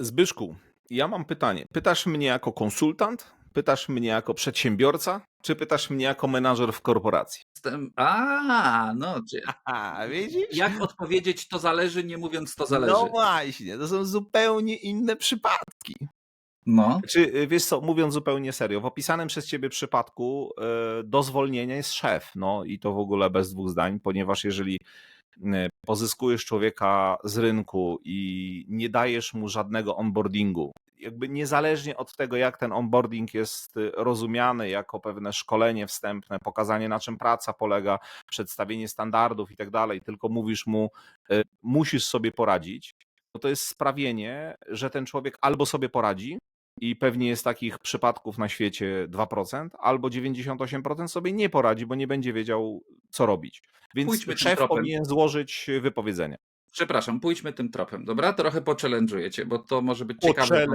Zbyszku, ja mam pytanie. Pytasz mnie jako konsultant, pytasz mnie jako przedsiębiorca, czy pytasz mnie jako menadżer w korporacji? Jestem... A, no, czy... A, widzisz? jak odpowiedzieć to zależy, nie mówiąc to zależy. No właśnie, to są zupełnie inne przypadki. No, Czy y, wiesz co, mówiąc zupełnie serio, w opisanym przez ciebie przypadku y, do zwolnienia jest szef, no i to w ogóle bez dwóch zdań, ponieważ jeżeli y, pozyskujesz człowieka z rynku i nie dajesz mu żadnego onboardingu, jakby niezależnie od tego, jak ten onboarding jest y, rozumiany jako pewne szkolenie wstępne, pokazanie na czym praca polega, przedstawienie standardów i tak dalej, tylko mówisz mu, y, musisz sobie poradzić, to to jest sprawienie, że ten człowiek albo sobie poradzi, i pewnie jest takich przypadków na świecie 2%, albo 98% sobie nie poradzi, bo nie będzie wiedział, co robić. Więc Pójdźmy szef powinien złożyć wypowiedzenie. przepraszam, pójdźmy tym tropem, dobra? Trochę pochallenge'uję cię, bo to może być ciekawe.